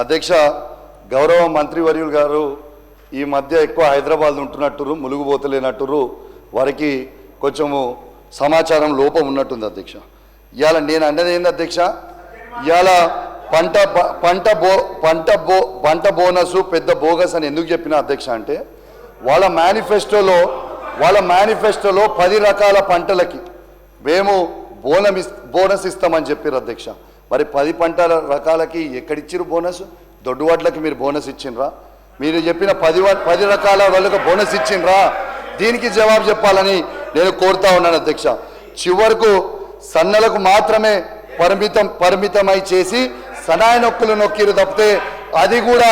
అధ్యక్ష గౌరవ మంత్రివర్యులు గారు ఈ మధ్య ఎక్కువ హైదరాబాద్ ఉంటున్నట్టురు ములుగుపోతలేనట్టురు వారికి కొంచెము సమాచారం లోపం ఉన్నట్టుంది అధ్యక్ష. ఇవాళ నేను అన్నది ఏంది అధ్యక్ష? ఇవాళ పంట పంట బో పంట బో పంట బోనస్ పెద్ద బోగస్ అని ఎందుకు చెప్పిన అధ్యక్ష అంటే వాళ్ళ మేనిఫెస్టోలో వాళ్ళ మేనిఫెస్టోలో పది రకాల పంటలకి మేము బోనం బోనస్ ఇస్తామని చెప్పారు అధ్యక్ష. మరి పది పంటల రకాలకి ఎక్కడిచ్చిరు బోనస్? దొడ్డువాట్లకి మీరు బోనస్ ఇచ్చిండ్రా? మీరు చెప్పిన పది వ- పది రకాల వాళ్ళకి బోనస్ ఇచ్చిండ్రా? దీనికి జవాబు చెప్పాలని నేను కోరుతా ఉన్నాను అధ్యక్ష. చివరకు సన్నలకు మాత్రమే పరిమితం పరిమితమై చేసి సనాయ నొక్కులు నొక్కిరు తప్పితే అది కూడా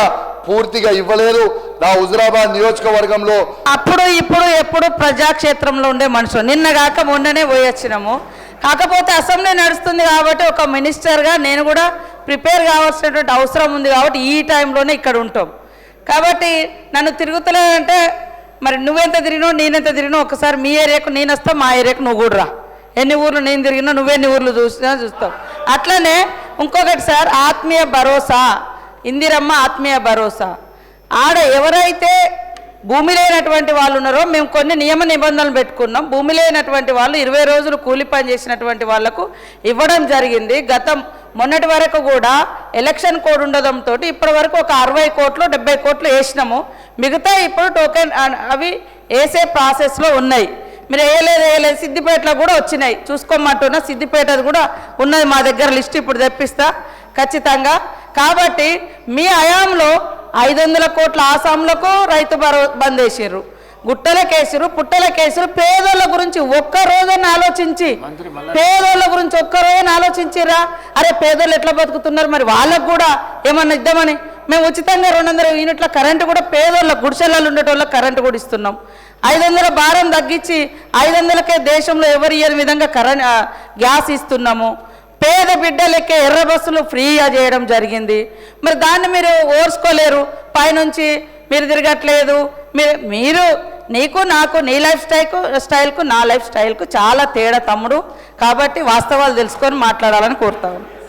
పూర్తిగా ఇవ్వలేదు. నా హుజరాబాద్ నియోజకవర్గంలో అప్పుడు ఇప్పుడు ఎప్పుడు ప్రజాక్షేత్రంలో ఉండే మనుషులు. నిన్నగాక మొన్ననే పోయి వచ్చినాము కాకపోతే అసెంబ్లీ నడుస్తుంది కాబట్టి ఒక మినిస్టర్గా నేను కూడా ప్రిపేర్ కావాల్సినటువంటి అవసరం ఉంది కాబట్టి ఈ టైంలోనే ఇక్కడ ఉంటాం. కాబట్టి నన్ను తిరుగుతలేదంటే మరి నువ్వెంత తిరిగినావు నేనెంత తిరిగినావు ఒకసారి మీ ఏరియాకు నేను వస్తా మా ఏరియాకు నువ్వు కూడా ఎన్ని ఊర్లు నేను తిరిగినా నువ్వెన్ని ఊర్లు చూసినా చూస్తావు. అట్లనే ఇంకొకటి సార్ ఆత్మీయ భరోసా. ఇందిరమ్మ ఆత్మీయ భరోసా. ఆడ ఎవరైతే భూమి లేనటువంటి వాళ్ళు ఉన్నారో మేము కొన్ని నియమ నిబంధనలు పెట్టుకున్నాం. భూమి లేనటువంటి వాళ్ళు ఇరవై రోజులు కూలి పని చేసినటువంటి వాళ్ళకు ఇవ్వడం జరిగింది. గతం మొన్నటి వరకు కూడా ఎలక్షన్ కోడ్ ఉండడంతో ఇప్పటి వరకు ఒక అరవై కోట్లు డెబ్బై కోట్లు వేసినాము. మిగతా ఇప్పుడు టోకెన్ అవి వేసే ప్రాసెస్లో ఉన్నాయి. మీరు వేయలేదు వేయలేదు సిద్దిపేటలో కూడా వచ్చినాయి. చూసుకోమంటున్నా సిద్దిపేటది కూడా ఉన్నది మా దగ్గర లిస్ట్ ఇప్పుడు తెప్పిస్తా. ఖచ్చితంగా. కాబట్టి మీ హయాంలో ఐదు వందల కోట్ల ఆసాంలకు రైతు బంద్ వేసారు గుట్టలకేసారు పుట్టలకేసారు పేదోళ్ళ గురించి ఒక్క రోజున ఆలోచించి పేదోళ్ళ గురించి ఒక్క రోజున ఆలోచించిరా? అరే పేదోళ్ళు ఎట్లా బతుకుతున్నారు మరి? వాళ్ళకు కూడా ఏమన్నా ఇద్దామని? మేము ఉచితంగా రెండు వందల యూనిట్ల కరెంటు కూడా పేదోళ్ళ గుడిసెలలో ఉండేటోళ్ళకి కరెంటు కూడా ఇస్తున్నాం. ఐదు వందల భారం తగ్గించి ఐదు వందలకే దేశంలో ఎవరు ఇయ్యని విధంగా కరెంట్ గ్యాస్ ఇస్తున్నాము. పేద బిడ్డలకే ఎర్ర బస్సులు ఫ్రీగా చేయడం జరిగింది. మరి దాన్ని మీరు ఓర్చుకోలేరు. పైనుంచి మీరు తిరగట్లేదు. మీరు మీరు నీకు నాకు నీ లైఫ్ స్టైల్కు స్టైల్కు నా లైఫ్ స్టైల్కు చాలా తేడా తమ్ముడు. కాబట్టి వాస్తవాలు తెలుసుకొని మాట్లాడాలని కోరుతాను